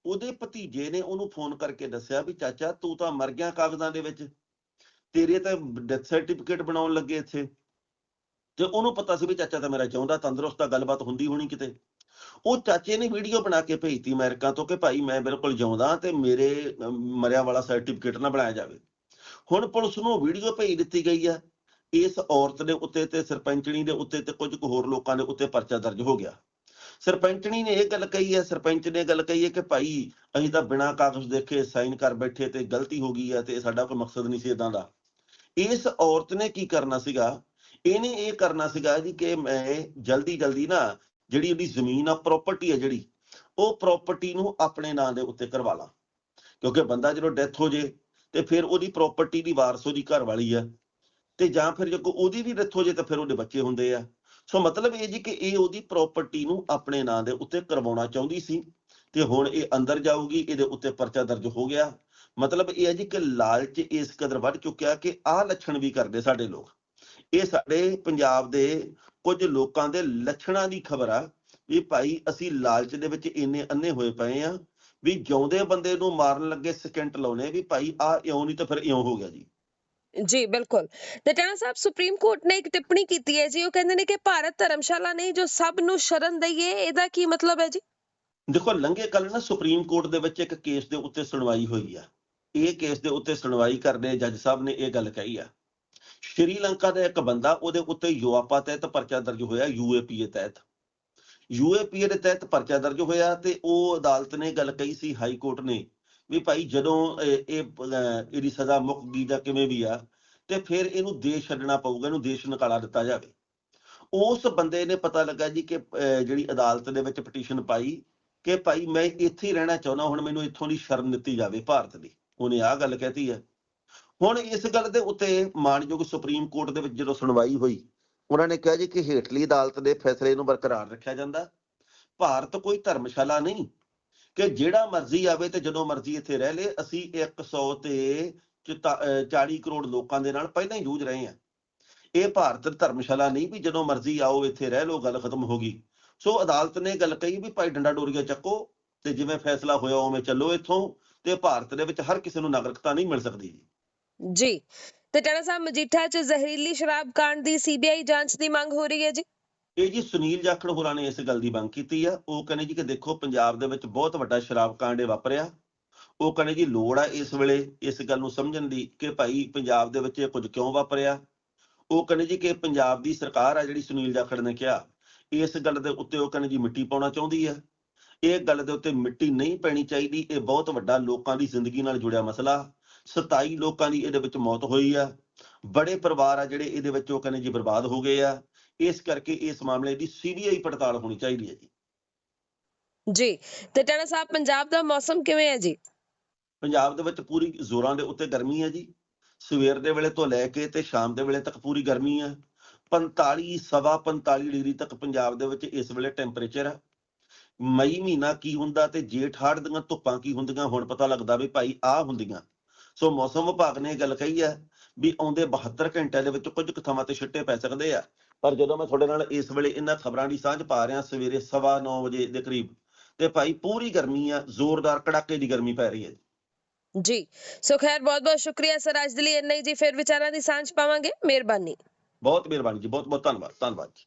ਉਹਦੇ ਭਤੀਜੇ ਨੇ ਉਹਨੂੰ ਫੋਨ ਕਰਕੇ ਦੱਸਿਆ ਵੀ, ਚਾਚਾ ਤੂੰ ਤਾਂ ਮਰ ਗਿਆ ਕਾਗਜ਼ਾਂ ਦੇ ਵਿੱਚ, ਤੇਰੇ ਤਾਂ ਡੈਥ ਸਰਟੀਫਿਕੇਟ ਬਣਾਉਣ ਲੱਗੇ ਇੱਥੇ। ਤੇ ਉਹਨੂੰ ਪਤਾ ਸੀ ਵੀ ਚਾਚਾ ਤਾਂ ਮੇਰਾ ਚਾਹੁੰਦਾ ਤੰਦਰੁਸਤ ਤਾਂ ਗੱਲਬਾਤ ਹੁੰਦੀ ਹੋਣੀ ਕਿਤੇ। ਉਹ ਚਾਚੇ ਨੇ ਵੀਡੀਓ ਬਣਾ ਕੇ ਭੇਜਤੀ ਅਮਰੀਕਾ ਤੋਂ ਕਿ ਭਾਈ ਮੈਂ ਬਿਲਕੁਲ ਜਿਉਂਦਾ ਤੇ ਮੇਰੇ ਮਰਿਆ ਵਾਲਾ ਸਰਟੀਫਿਕੇਟ ਨਾ ਬਣਾਇਆ ਜਾਵੇ। ਹੁਣ ਪੁਲਿਸ ਨੂੰ ਵੀਡੀਓ ਭੇਜ ਦਿੱਤੀ ਗਈ ਆ। ਇਸ ਔਰਤ ਦੇ ਉੱਤੇ ਤੇ ਸਰਪੰਚਣੀ ਦੇ ਉੱਤੇ ਤੇ ਕੁਝ ਕੁ ਹੋਰ ਲੋਕਾਂ ਦੇ ਉੱਤੇ ਪਰਚਾ ਦਰਜ ਹੋ ਗਿਆ। ਸਰਪੰਚਣੀ ਨੇ ਇਹ ਗੱਲ ਕਹੀ ਹੈ, ਸਰਪੰਚ ਨੇ ਗੱਲ ਕਹੀ ਹੈ ਕਿ ਭਾਈ ਅਸੀਂ ਤਾਂ ਬਿਨਾਂ ਕਾਗਜ਼ ਦੇਖੇ ਸਾਈਨ ਕਰ ਬੈਠੇ ਤੇ ਗਲਤੀ ਹੋ ਗਈ ਹੈ ਤੇ ਸਾਡਾ ਕੋਈ ਮਕਸਦ ਨਹੀਂ ਸੀ ਇਦਾਂ ਦਾ। ਇਸ ਔਰਤ ਨੇ ਕੀ ਕਰਨਾ ਸੀਗਾ? ਇਹਨੇ ਇਹ ਕਰਨਾ ਸੀਗਾ ਜੀ ਕਿ ਮੈਂ ਜਲਦੀ ਜਲਦੀ ਨਾ ਜਿਹੜੀ ਉਹਦੀ ਜ਼ਮੀਨ ਆ ਪ੍ਰਾਪਰਟੀ ਆ ਜਿਹੜੀ, ਉਹ ਪ੍ਰਾਪਰਟੀ ਨੂੰ ਆਪਣੇ ਨਾਂ ਦੇ ਉੱਤੇ ਕਰਵਾ ਲਾਂ। ਕਿਉਂਕਿ ਬੰਦਾ ਜਦੋਂ ਡੈਥ ਹੋ ਜੇ, ਤੇ ਫਿਰ ਉਹਦੀ ਪ੍ਰਾਪਰਟੀ ਦੀ ਵਾਰਸ ਉਹਦੀ ਘਰ ਵਾਲੀ ਆ, ਤੇ ਜਾਂ ਫਿਰ ਜੇ ਉਹਦੀ ਵੀ ਡੈਥ ਹੋ ਜੇ, ਤਾਂ ਫਿਰ ਉਹਦੇ ਬੱਚੇ ਹੁੰਦੇ ਆ। ਸੋ ਮਤਲਬ ਇਹ ਜੀ ਕਿ ਇਹ ਉਹਦੀ ਪ੍ਰਾਪਰਟੀ ਨੂੰ ਆਪਣੇ ਨਾਂ ਦੇ ਉੱਤੇ ਕਰਵਾਉਣਾ ਚਾਹੁੰਦੀ ਸੀ, ਤੇ ਹੁਣ ਇਹ ਅੰਦਰ ਜਾਊਗੀ, ਇਹਦੇ ਉੱਤੇ ਪਰਚਾ ਦਰਜ ਹੋ ਗਿਆ। ਮਤਲਬ ਇਹ ਹੈ ਜੀ ਕਿ ਲਾਲਚ ਇਸ ਕਦਰ ਵੱਧ ਚੁੱਕਿਆ ਕਿ ਆਹ ਲੱਛਣ ਵੀ ਕਰਦੇ ਸਾਡੇ ਲੋਕ। ਇਹ ਸਾਡੇ ਪੰਜਾਬ ਦੇ ਕੁਝ ਲੋਕਾਂ ਦੇ ਲੱਛਣਾਂ ਦੀ ਖਬਰ ਆ ਵੀ ਭਾਈ ਅਸੀਂ ਲਾਲਚ ਦੇ ਵਿੱਚ ਇੰਨੇ ਅੰਨੇ ਹੋਏ ਪਏ ਆ ਵੀ ਜਿਉਂਦੇ ਬੰਦੇ ਨੂੰ ਮਾਰਨ ਲੱਗੇ ਸਕਿੰਟ ਲਾਉਣੇ ਵੀ ਭਾਈ ਆ ਇਉਂ ਨਹੀਂ ਤਾਂ ਫਿਰ ਇਉਂ ਹੋ ਗਿਆ ਜੀ। ਜੀ ਬਿਲਕੁਲ। ਤੇ ਟੈਣਾ ਸਾਹਿਬ ਸੁਪਰੀਮ ਕੋਰਟ ਨੇ ਇੱਕ ਟਿੱਪਣੀ ਕੀਤੀ ਹੈ ਜੀ ਉਹ ਕਹਿੰਦੇ ਨੇ ਕਿ ਭਾਰਤ ਧਰਮਸ਼ਾਲਾ ਨਹੀਂ ਜੋ ਸਭ ਨੂੰ ਸ਼ਰਨ ਦਈਏ ਇਹਦਾ ਕੀ ਮਤਲਬ ਹੈ ਜੀ? ਦੇਖੋ ਲੰਘੇ ਕੱਲ ਨਾ ਸੁਪਰੀਮ ਕੋਰਟ ਦੇ ਵਿੱਚ ਇੱਕ ਕੇਸ ਦੇ ਉੱਤੇ ਸੁਣਵਾਈ ਹੋਈ ਆ। ਇਹ ਕੇਸ ਦੇ ਉੱਤੇ ਸੁਣਵਾਈ ਕਰਦੇ ਜੱਜ ਸਾਹਿਬ ਨੇ ਇਹ ਗੱਲ ਕਹੀ ਆ। ਸ਼੍ਰੀਲੰਕਾ ਦਾ ਇੱਕ ਬੰਦਾ, ਉਹਦੇ ਉੱਤੇ ਯੂਆਪਾ ਤਹਿਤ ਪਰਚਾ ਦਰਜ ਹੋਇਆ, ਯੂਏਪੀਏ ਤਹਿਤ। ਯੂਏਪੀਏ ਦੇ ਤਹਿਤ ਪਰਚਾ ਦਰਜ ਹੋਇਆ ਤੇ ਉਹ ਅਦਾਲਤ ਨੇ ਗੱਲ ਕਹੀ ਸੀ, ਹਾਈ ਕੋਰਟ ਨੇ, ਵੀ ਭਾਈ ਜਦੋਂ ਇਹ ਇਹਦੀ ਸਜ਼ਾ ਮੁੱਕ ਗਈ ਜਾਂ ਕਿਵੇਂ ਵੀ ਆ, ਤੇ ਫਿਰ ਇਹਨੂੰ ਦੇਸ਼ ਛੱਡਣਾ ਪਊਗਾ, ਇਹਨੂੰ ਦੇਸ਼ ਨਿਕਾਲਾ ਦਿੱਤਾ ਜਾਵੇ। ਉਸ ਬੰਦੇ ਨੇ ਪਤਾ ਲੱਗਾ ਜੀ ਕਿ ਜਿਹੜੀ ਅਦਾਲਤ ਦੇ ਵਿੱਚ ਪਟੀਸ਼ਨ ਪਾਈ ਕਿ ਭਾਈ ਮੈਂ ਇੱਥੇ ਹੀ ਰਹਿਣਾ ਚਾਹੁੰਦਾ, ਹੁਣ ਮੈਨੂੰ ਇੱਥੋਂ ਦੀ ਸ਼ਰਨ ਦਿੱਤੀ ਜਾਵੇ ਭਾਰਤ ਦੀ। ਉਹਨੇ ਆਹ ਗੱਲ ਕਹਿਤੀ ਹੈ ਹੁਣ ਇਸ ਗੱਲ ਦੇ ਉੱਤੇ ਮਾਨਯੋਗ ਸੁਪਰੀਮ ਕੋਰਟ ਦੇ ਵਿੱਚ ਜਦੋਂ ਸੁਣਵਾਈ ਹੋਈ, ਉਹਨਾਂ ਨੇ ਕਿਹਾ ਜੀ ਕਿ ਹੇਠਲੀ ਅਦਾਲਤ ਦੇ ਫੈਸਲੇ ਨੂੰ ਬਰਕਰਾਰ ਰੱਖਿਆ ਜਾਂਦਾ। ਭਾਰਤ ਕੋਈ ਧਰਮਸ਼ਾਲਾ ਨਹੀਂ ਕਿ ਜਿਹੜਾ ਮਰਜ਼ੀ ਆਵੇ ਤੇ ਜਦੋਂ ਮਰਜ਼ੀ ਇੱਥੇ ਰਹਿ ਲੇ, ਅਸੀਂ 100 ਤੇ ਚੁਤਾ- ਅਹ 40 ਕਰੋੜ ਲੋਕਾਂ ਦੇ ਨਾਲ ਪਹਿਲਾਂ ਹੀ ਜੂਝ ਰਹੇ ਹਾਂ। ਇਹ ਭਾਰਤ ਧਰਮਸ਼ਾਲਾ ਨਹੀਂ ਵੀ ਜਦੋਂ ਮਰਜ਼ੀ ਆਓ, ਇੱਥੇ ਰਹਿ ਲਓ, ਗੱਲ ਖਤਮ ਹੋ ਗਈ। ਸੋ ਅਦਾਲਤ ਨੇ ਗੱਲ ਕਹੀ ਵੀ ਭਾਈ ਡੰਡਾ ਡੋਰੀਆ ਚੱਕੋ ਤੇ ਜਿਵੇਂ ਫੈਸਲਾ ਹੋਇਆ ਉਵੇਂ ਚੱਲੋ ਇੱਥੋਂ ਤੇ ਭਾਰਤ ਦੇ ਵਿੱਚ ਹਰ ਕਿਸੇ ਨੂੰ ਨਾਗਰਿਕਤਾ ਨਹੀਂ ਮਿਲ ਸਕਦੀ। ਜੀ। ਜੀ ਸਾਹਿਬ, ਮਜੀਠਾ 'ਚ ਜ਼ਹਿਰੀਲੀ ਸ਼ਰਾਬ ਕਾਂਡ ਦੀ ਸੀਬੀਆਈ ਜਾਂਚ ਦੀ ਮੰਗ ਹੋ ਰਹੀ ਹੈ ਜੀ? ਇਹ ਜੀ ਸੁਨੀਲ ਜਾਖੜ ਹੋਰਾਂ ਨੇ ਇਸ ਗੱਲ ਦੀ ਮੰਗ ਕੀਤੀ ਆ। ਉਹ ਕਹਿੰਦੇ ਜੀ ਕਿ ਦੇਖੋ, ਪੰਜਾਬ ਦੇ ਵਿੱਚ ਬਹੁਤ ਵੱਡਾ ਸ਼ਰਾਬ ਕਾਂਡ ਇਹ ਵਾਪਰਿਆ। ਉਹ ਕਹਿੰਦੇ ਜੀ ਲੋੜ ਆ ਇਸ ਵੇਲੇ ਇਸ ਗੱਲ ਨੂੰ ਸਮਝਣ ਦੀ ਕਿ ਭਾਈ ਪੰਜਾਬ ਦੇ ਵਿੱਚ ਇਹ ਕੁਝ ਕਿਉਂ ਵਾਪਰਿਆ। ਉਹ ਕਹਿੰਦੇ ਜੀ ਕਿ ਪੰਜਾਬ ਦੀ ਸਰਕਾਰ ਆ ਜਿਹੜੀ ਸੁਨੀਲ ਜਾਖੜ ਨੇ ਕਿਹਾ, ਇਸ ਗੱਲ ਦੇ ਉੱਤੇ ਉਹ ਕਹਿੰਦੇ ਜੀ ਮਿੱਟੀ ਪਾਉਣਾ ਚਾਹੁੰਦੀ ਹੈ ਇਹ ਗੱਲ ਦੇ ਉੱਤੇ ਮਿੱਟੀ ਨਹੀਂ ਪੈਣੀ ਚਾਹੀਦੀ। ਇਹ ਬਹੁਤ ਵੱਡਾ ਲੋਕਾਂ ਦੀ ਜ਼ਿੰਦਗੀ ਨਾਲ ਜੁੜਿਆ ਮਸਲਾ। 27 ਲੋਕਾਂ ਦੀ ਇਹਦੇ ਵਿੱਚ ਮੌਤ ਹੋਈ ਆ। ਬੜੇ ਪਰਿਵਾਰ ਆ ਜਿਹੜੇ ਇਹਦੇ ਵਿੱਚ ਉਹ ਕਹਿੰਦੇ ਜੀ ਬਰਬਾਦ ਹੋ ਗਏ ਆ। ਇਸ ਕਰਕੇ ਇਸ ਮਾਮਲੇ ਦੀ ਸੀਬੀਆਈ ਪੜਤਾਲ ਹੋਣੀ ਚਾਹੀਦੀ ਹੈ ਜੀ। ਜੀ ਤੇ ਟਾਣਾ ਸਾਹਿਬ ਪੰਜਾਬ ਦਾ ਮੌਸਮ ਕਿਵੇਂ ਹੈ ਜੀ? ਪੰਜਾਬ ਦੇ ਵਿੱਚ ਪੂਰੀ ਜ਼ੋਰਾਂ ਦੇ ਉੱਤੇ ਗਰਮੀ ਹੈ ਜੀ। ਸਵੇਰ ਦੇ ਵੇਲੇ ਤੋਂ ਲੈ ਕੇ ਤੇ ਸ਼ਾਮ ਦੇ ਵੇਲੇ ਤੱਕ ਪੂਰੀ ਗਰਮੀ ਹੈ 45 ਸਵਾ 45 ਡਿਗਰੀ ਤੱਕ ਪੰਜਾਬ ਦੇ ਵਿੱਚ ਇਸ ਵੇਲੇ ਟੈਂਪਰੇਚਰ ਹੈ ਮਈ ਮਹੀਨਾ ਕੀ ਹੁੰਦਾ ਤੇ ਜੇਠ ਹਾੜ ਦੀਆਂ ਧੁੱਪਾਂ ਕੀ ਹੁੰਦੀਆਂ ਹੁਣ ਪਤਾ ਲੱਗਦਾ ਵੀ ਭਾਈ ਆਹ ਹੁੰਦੀਆਂ। ਸੋ ਮੌਸਮ ਵਿਭਾਗ ਨੇ ਇਹ ਗੱਲ ਕਹੀ ਹੈ ਵੀ ਆਉਂਦੇ 72 ਘੰਟਿਆਂ ਦੇ ਵਿੱਚ ਕੁਝ ਕੁ ਥਾਵਾਂ ਤੇ ਛਿੱਟੇ ਪੈ ਸਕਦੇ ਆ। ਪਰ ਜਦੋਂ ਮੈਂ ਤੁਹਾਡੇ ਨਾਲ ਇਸ ਵੇਲੇ ਇਹਨਾਂ ਖਬਰਾਂ ਦੀ ਸਾਂਝ ਪਾ ਰਿਹਾ ਸਵੇਰੇ ਸਵਾ 9 ਵਜੇ ਦੇ ਕਰੀਬ ਤੇ ਭਾਈ ਪੂਰੀ ਗਰਮੀ ਆ ਜ਼ੋਰਦਾਰ ਕੜਾਕੇ ਦੀ ਗਰਮੀ ਪੈ ਰਹੀ ਹੈ ਜੀ। ਸੋ ਖੈਰ ਬਹੁਤ ਬਹੁਤ ਸ਼ੁਕਰੀਆ ਸਰ ਅੱਜ ਦੇ ਲਈ ਇੰਨਾ ਹੀ ਜੀ ਫਿਰ ਵਿਚਾਰਾਂ ਦੀ ਸਾਂਝ ਪਾਵਾਂਗੇ। ਮਿਹਰਬਾਨੀ। ਬਹੁਤ ਮਿਹਰਬਾਨੀ ਜੀ ਬਹੁਤ ਬਹੁਤ ਧੰਨਵਾਦ ਧੰਨਵਾਦ ਜੀ।